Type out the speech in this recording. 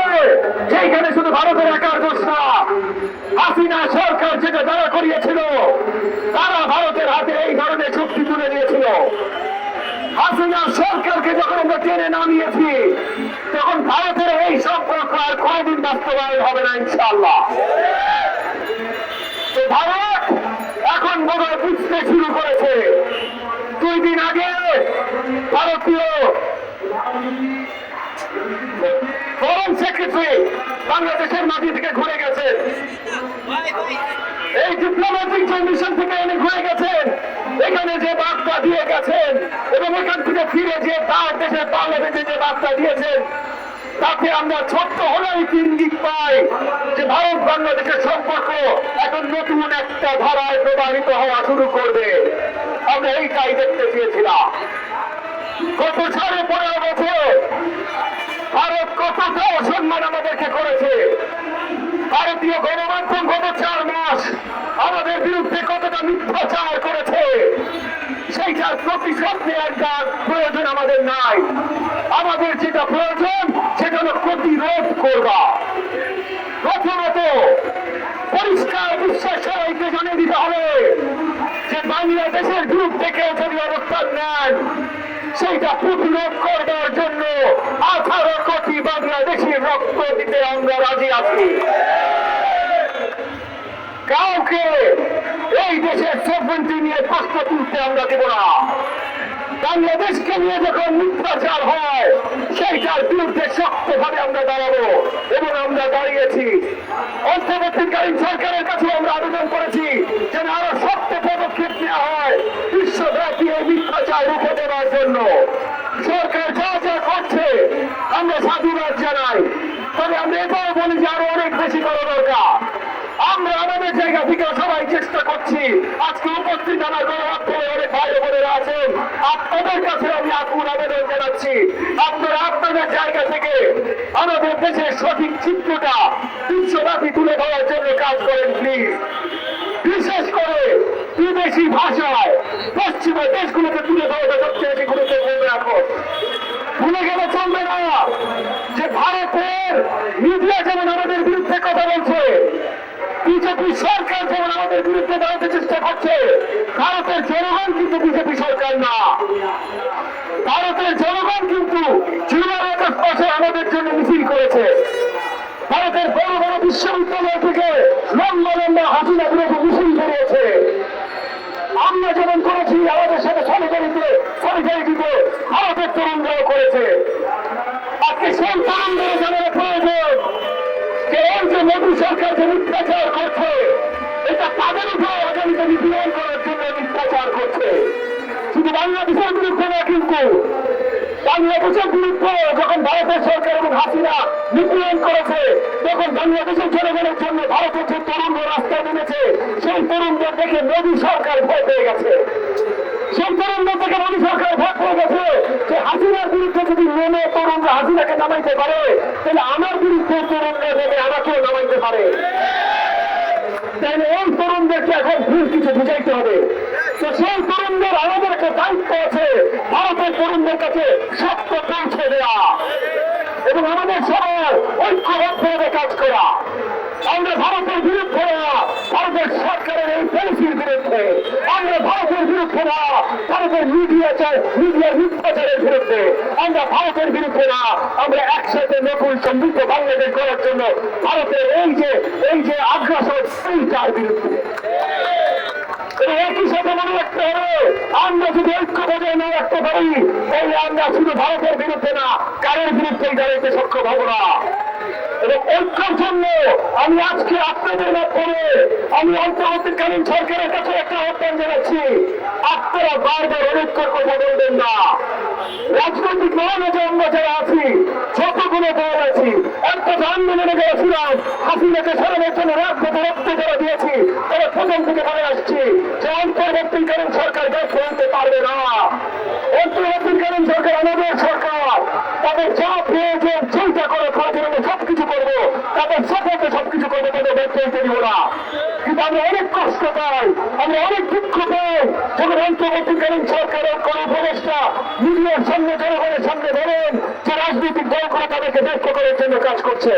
হবে সেইখানে শুধু ভারতের একার দোষ না, হাসিনা সরকার যেটা যারা করিয়েছিল, তারা ভারতের হাতে এই ধরনের শক্তি তুলে দিয়েছিল। হাসিনা সরকারকে যখন আমরা টেনে নামিয়েছি, তখন ভারতের এই সম্পর্ক আর কোনদিন বাস্তবায়ন হবে না ইনশাল্লাহ ফরেন সেক্রেটারি বাংলাদেশের মাটি থেকে ঘুরে গেছেন এই ডিপ্লোম্যাটিক যে মিশন থেকে উনি ঘুরে গেছেন এখানে যে বার্তা দিয়ে গেছেন এবং এখান থেকে ফিরে যে তার দেশের বাংলাদেশে যে বার্তা দিয়েছেন তাতে আমরা ছোট্ট হলেও ইঙ্গিত পাই যে ভারত বাংলাদেশের সম্পর্ক এখন নতুন একটা ধারায় প্রবাহিত হওয়া শুরু করবে। আমরা এইটাই দেখতে চেয়েছিলাম। গত সাড়ে পনেরো বছর ভারত কতটা অসম্মান আমাদেরকে করেছে? ভারতীয় গণমাধ্যম গত চার মাস আমাদের বিরুদ্ধে কতটা মিথ্যাচার করেছে? সেইটার প্রতিশোধ নেওয়ার তার প্রয়োজন আমাদের নাই। আমাদের যেটা প্রয়োজন, সেটা হলো প্রতিরোধ করবা। প্রথমত, পরিষ্কার বিশ্বাস সবাইকে জানিয়ে দিতে হবে যে বাংলাদেশের বিরুদ্ধে কেউ যদি অবস্থান নেন সেইটা প্রতিরোধ করবার জন্য আঠারো কোটি বাংলাদেশি রক্ত দিতে আমরা রাজি আছি। কাউকে এই দেশের সেভেন্টি নিয়ে প্রশ্ন তুলতে আমরা দেব না। বাংলাদেশকে নিয়ে যখন মিথ্যাচার হয়, সেইটার বিরুদ্ধে শক্তভাবে আমরা দাঁড়াবো এবং আমরা দাঁড়িয়েছি। অন্তর্বর্তীকালীন সরকারের কাছে আমরা আবেদন করেছি যেন আরও শক্ত পদক্ষেপ নেওয়া হয়। বিশ্বব্যাপী এই মিথ্যাচার জন্য সরকার যা যা করছে, আমরা সাধুবাদ জানাই। তবে আমরা এটাও বলি যে আরও অনেক বেশি করা দরকার। আমরা আমাদের জায়গা থেকে সবাই চেষ্টা করছি। আজকে উপস্থিত আমার গণমাধ্যমে অনেক ভাই বোনেরা আছেন। আপনাদের কাছে আমি আকুল আবেদন জানাচ্ছি, আপনারা আপনাদের জায়গা থেকে আমাদের দেশের সঠিক চিত্রটা বিশ্বব্যাপী তুলে ধরার জন্য কাজ করেন প্লিজ বিশেষ করে বিদেশি ভাষায়। পশ্চিমা দেশগুলোকে তুলে সবচেয়ে বেশি গুরুত্বপূর্ণ এখন ভুলে গেলে চলবে না যে ভারতের মিডিয়া যেমন আমাদের বিরুদ্ধে কথা বলছে, বিজেপি সরকার যেমন আমাদের বিরুদ্ধে দাঁড়াতে চেষ্টা করছে, ভারতের জনগণ কিন্তু বিজেপি সরকার না। ভারতের জনগণ কিন্তু জুলাই আগস্ট আমাদের জন্য মিছিল করেছে। ভারতের বড় বড় বিশ্ববিদ্যালয় থেকে যেমন করেছি, আমাদের সাথে সলিডারিতে সলিডারিটিতে ভারতের তরুণরাও করেছে। আজকে সেই তরুণদের জানার প্রয়োজন যে এই যে মোদী সরকার যে মিথ্যাচার করছে, এটা তাদের উপরে আগামীতে নিপীড়ন করার জন্য মিথ্যাচার করছে। শুধু বাংলাদেশের বিরুদ্ধে না, কিন্তু বাংলাদেশের বিরুদ্ধে যখন ভারতের সরকার এবং হাসিনা নিপীড়ন করেছে, তখন বাংলাদেশের জনগণের জন্য ভারতের যে তরুণরা রাস্তায় নেমেছে সেই তরুণদের দেখে মোদী সরকার ভয় পেয়ে গেছে সেই তরুণদের থেকে মোদী সরকার ভয় পেয়ে গেছে যে হাসিনার বিরুদ্ধে যদি তরুণরা হাসিনাকে নামাইতে পারে, তাহলে আমার বিরুদ্ধে তরুণরা নেমে আমাকেও নামাইতে পারে? তাহলে এই তরুণদেরকে এখন ভুল কিছু বুঝাইতে হবে। তো সেই তরুণদের আমাদেরকে দায়িত্ব আছে ভারতের তরুণদের কাছে সত্য পৌঁছে দেওয়া এবং আমাদের সবার ঐক্যবদ্ধভাবে কাজ করা। আমরা ভারতের বিরুদ্ধে না, ভারতের সরকারের এই পলিসির বিরুদ্ধে। আমরা ভারতের বিরুদ্ধে না, ভারতের মিডিয়া মিডিয়ার মিথ্যাচারের বিরুদ্ধে, আমরা ভারতের বিরুদ্ধে না, আমরা একসাথে নতুন সমৃদ্ধ বাংলাদেশ করার জন্য ভারতের এই যে এই যে আগ্রাসন এইটার বিরুদ্ধে। এবং একই সাথে মনে রাখতে হবে, আমরা যদি ঐক্য বজায় না রাখতে পারি, তাহলে আমরা শুধু ভারতের বিরুদ্ধে না, কারোর বিরুদ্ধে দাঁড়াইতে সক্ষম হব না। এবং ঐক্যের জন্য আমি আজকে আপনাদের মাধ্যমে, আমি অন্তর্বর্তীকালীন সরকারের কাছে একটা আহ্বান জানাচ্ছি। আপনারা বারবার বলবেন না রাজনৈতিক মহলে আমরা যারা আছি, যতগুলো দল আছি, একটা আন্দোলনে যারা ছিলাম হাসিনাকে সরানোর জন্য রাজপথে রক্ত যারা দিয়েছি। তারা প্রথম থেকে বলে আসছি। যে অন্তর্বর্তীকালীন সরকার ব্যর্থ হতে পারবে না। অন্তর্বর্তীকালীন সরকার আমাদের সরকার। তাদের যা প্রয়োজন চিন্তা করে প্রয়োজন সবকিছু করব। তাদের সাথে সবকিছু করব, তাদের ব্যর্থ হতে দিব না। কিন্তু আমরা অনেক কষ্ট পাই, আমরা অনেক দুঃখ পাই। যখন অন্তর্বর্তীকালীন সরকারের কোন উপদেষ্টা, মিডিয়ার সামনে জনগণের সামনে বলেন যে রাজনৈতিক দলগুলো তাদেরকে ব্যক্ত করার জন্য কাজ করছে।